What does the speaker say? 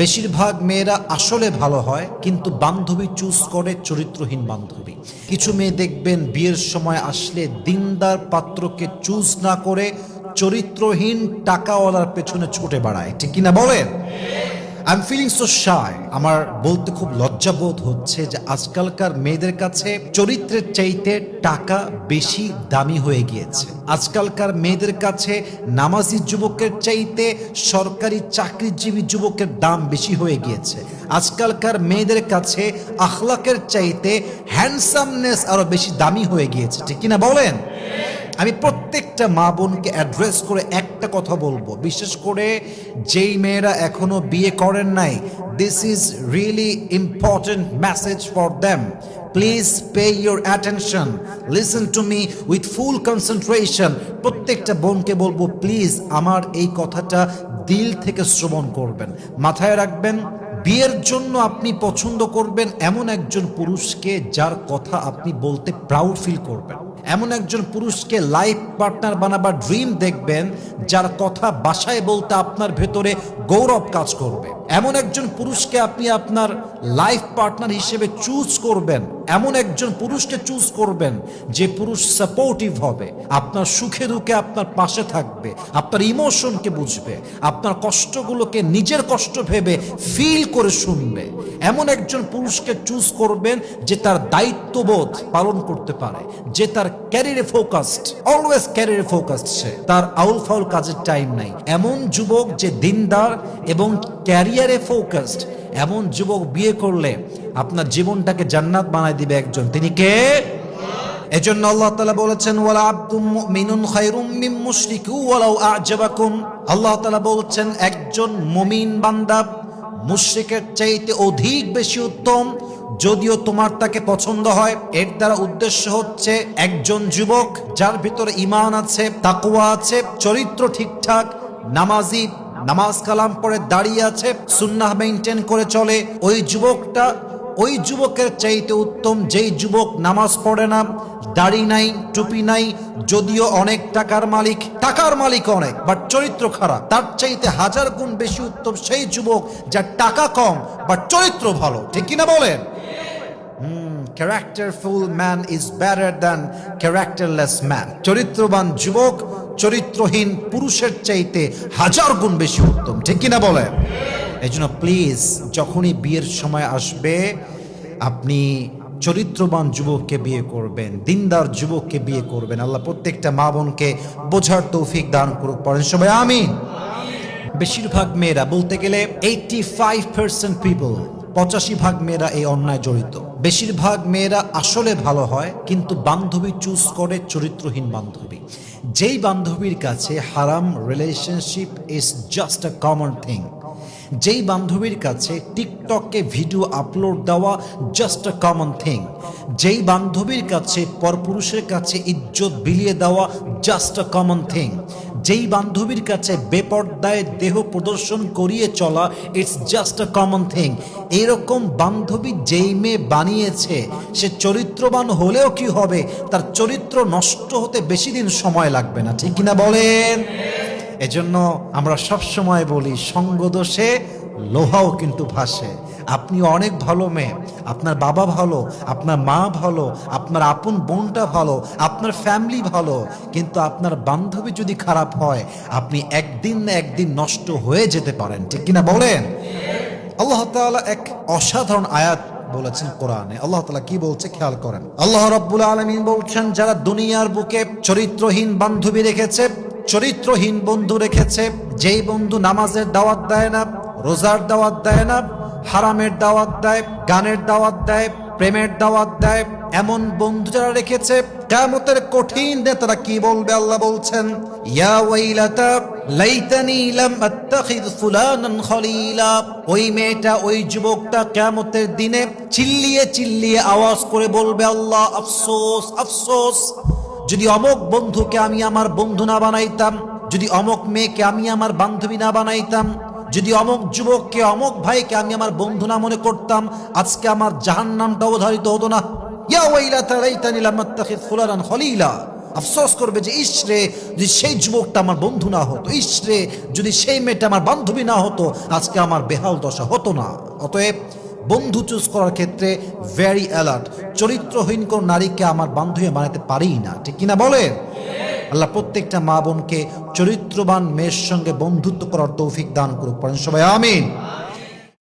বেশিরভাগ মেয়েরা আসলে ভালো হয়, কিন্তু বান্ধবী চুজ করে চরিত্রহীন বান্ধবী। কিছু মেয়ে দেখবেন বিয়ের সময় আসলে দিনদার পাত্রকে চুজ না করে চরিত্রহীন টাকাওয়ালার পেছনে ছুটে বেড়ায়। ঠিক কিনা বলেন? I am feeling so shy আমার বলতে খুব লজ্জাবোধ হচ্ছে যে আজকালকার মেয়েদের কাছে চরিত্রের চাইতে টাকা বেশি দামি হয়ে গিয়েছে। আজকালকার মেয়েদের কাছে নামাজি যুবকের চাইতে সরকারি চাকরিজীবী যুবকের দাম বেশি হয়ে গিয়েছে। আজকালকার মেয়েদের কাছে আখলাকের চাইতে হ্যান্ডসামনেস আরও বেশি দামি হয়ে গিয়েছে। ঠিক কিনা বলেন? আমি প্রত্যেকটা মা বোনকে অ্যাড্রেস করে একটা কথা বলব। বিশেষ করে যেই মেয়েরা এখনও বিয়ে করেন নাই this is really important message for them please pay your attention listen to me with full concentration প্রত্যেকটা বোনকে বলব প্লিজ আমার এই কথাটা দিল থেকে শ্রবণ করবেন। মাথায় রাখবেন, বিয়ের জন্য আপনি পছন্দ করবেন এমন একজন পুরুষকে যার কথা আপনি বলতে প্রাউড ফিল করবেন। এমন একজন পুরুষকে লাইফ পার্টনার বানাবার ড্রিম দেখবেন, যার কথা বাসায় বলতে আপনার ভেতরে গৌরব কাজ করবে। এমন একজন পুরুষকে আপনি আপনার লাইফ পার্টনার হিসেবে চুজ করবেন। এমন একজন পুরুষকে চুজ করবেন যে পুরুষ সাপোর্টিভ হবে। আপনার সুখে দুঃখে আপনার পাশে থাকবে। আপনার ইমোশনকে বুঝবে। আপনার কষ্টগুলোকে নিজের কষ্ট ভেবে ফিল করে শুনবে। এমন একজন পুরুষকে চুজ করবেন যে তার দায়িত্ববোধ পালন করতে পারে। যে তার ক্যারিয়ারে ফোকাসড অলওয়েজ ক্যারিয়ারে ফোকাসড সে। তার আউল ফাউল কাজের টাইম নাই। এমন যুবক যে দিনদার এবং ক্যারিয়ারে ফোকাসড এমন যুবক বিয়ে করলে আপনার জীবনটাকে জান্নাত বানায় দিবে একজন। তিনি কে? এজন্য আল্লাহ তাআলা বলেছেন, ওয়ালা আব্দুম মুমিনুন খায়রুম মিন মুশরিকি ওয়ালাউ আ'জাবাকুম। আল্লাহ তাআলা বলছেন, একজন মুমিন বান্দা মুশরিকের চাইতে অধিক বেশি উত্তম, যদিও তোমার তাকে পছন্দ হয়। এর দ্বারা উদ্দেশ্য হচ্ছে একজন যুবক যার ভিতরে ঈমান আছে, তাকওয়া আছে, চরিত্র ঠিকঠাক, নামাজি নামাজ কালাম পরে দাঁড়িয়ে আছে, সুন্নাহ মেনটেন করে চলে। ওই যুবকটা, ওই যুবকের চাইতে উত্তম, যেই যুবক নামাজ পড়ে না, দাড়ি নাই, টুপি নাই, যদিও অনেক টাকার মালিক টাকার মালিক অনেক বাট চরিত্র খারাপ। তার চাইতে হাজার গুণ বেশি উত্তম সেই যুবক, যার টাকা কম বাট চরিত্র ভালো। ঠিক কিনা বলেন? Characterful man is better than characterless man চরিত্রবান যুবক চরিত্রহীন পুরুষের চাইতে হাজার গুণ বেশি উত্তম। ঠিক কিনা বলেন এই জন্য প্লিজ যখনই বিয়ের সময় আসবে আপনি চরিত্রবান যুবককে বিয়ে করবেন দিনদার যুবককে বিয়ে করবেন। আল্লাহ প্রত্যেকটা মা বোনকে বোঝার তৌফিক দান করুক পড়েন সবাই আমি বেশিরভাগ মেয়েরা বলতে গেলে এইটি ফাইভ পার্সেন্ট পিপল পঁচাশি ভাগ মেয়েরা এই অন্যায় জড়িত। বেশিরভাগ মেয়েরা আসলে ভালো হয়, কিন্তু বান্ধবী চুজ করে চরিত্রহীন বান্ধবী। যেই বান্ধবীর কাছে হারাম relationship is just a common thing যেই বান্ধবীর কাছে টিকটকে ভিডিও আপলোড দেওয়া জাস্ট আ কমন থিং যেই বান্ধবীর কাছে পরপুরুষের কাছে ইজ্জত বিলিয়ে দেওয়া জাস্ট আ কমন থিং যেই বান্ধবীর কাছে বেপর্দায় দেহ প্রদর্শন করিয়ে চলা it's just a common thing এরকম বান্ধবী যেই মেয়ে বানিয়েছে, সে চরিত্রবান হলেও কি হবে? তার চরিত্র নষ্ট হতে বেশি দিন সময় লাগবে না, ঠিক কিনা বলেন? এজন্য আমরা সব সময় বলি সঙ্গদোষে লোহাও কিন্তু ভাসে। আপনি অনেক ভালো মেয়ে। আপনার বাবা ভালো, আপনার মা ভালো, আপনার আপন বোনটা ভালো, আপনার ফ্যামিলি ভালো। কিন্তু আপনার বান্ধবী যদি খারাপ হয়, আপনি একদিন না একদিন নষ্ট হয়ে যেতে পারেন। ঠিক কিনা বলেন? আল্লাহ তাআলা এক অসাধারণ আয়াত বলেছেন কোরআনে। আল্লাহ তালা কি বলছে খেয়াল করেন। আল্লাহ রাব্বুল আলামিন বলছেন, যারা দুনিয়ার বুকে চরিত্রহীন বান্ধবী রেখেছে, চরিত্রহীন বন্ধু রেখেছে, যেই বন্ধু নামাজের দাওয়াত দেয় না রোজার দাওয়াত দেয় না, হারামের দাওয়াত দেয়, গানের দাওয়াত দেয়, প্রেমের দাওয়াত দেয়। এমন বন্ধু যারা রেখেছে, কিয়ামতের কঠিন দিনে তারা কি বলবে আল্লাহ বলছেন, ইয়া ওয়াইলাতা লাইতানি লাম আত্তাখিদ ফুলানান খলিলা। ওই মেয়েটা, ওই যুবকটা কিয়ামতের দিনে চিল্লিয়ে চিল্লিয়ে আওয়াজ করে বলবে, আল্লাহ, আফসোস আফসোস। যদি অমক বন্ধুকে আমি আমার বন্ধু না বানাইতাম, যদি অমক মেয়েকে আমি আমার বান্ধবী না বানাইতাম যদি অমক যুবককে, অমক ভাইকে আমি আমার বন্ধু না মনে করতাম, আজকে আমার জাহান নামটা অবধারিত হতো না। আফসোস করবে যে ইসরে যদি সেই যুবকটা আমার বন্ধু না হতো ইসরে যদি সেই মেয়েটা আমার বান্ধবী না হতো, আজকে আমার বেহাল দশা হতো না। অতএব বন্ধু চুজ করার ক্ষেত্রে ভেরি অ্যালার্ট চরিত্রহীন কোন নারীকে আমার বান্ধবী বানাতে পারি না। ঠিক কিনা বলেন? আল্লাহ প্রত্যেকটা মা বোনকে চরিত্রবান মেয়ের সঙ্গে বন্ধুত্ব করার তৌফিক দান করুক। পারেন সবাই, আমিন।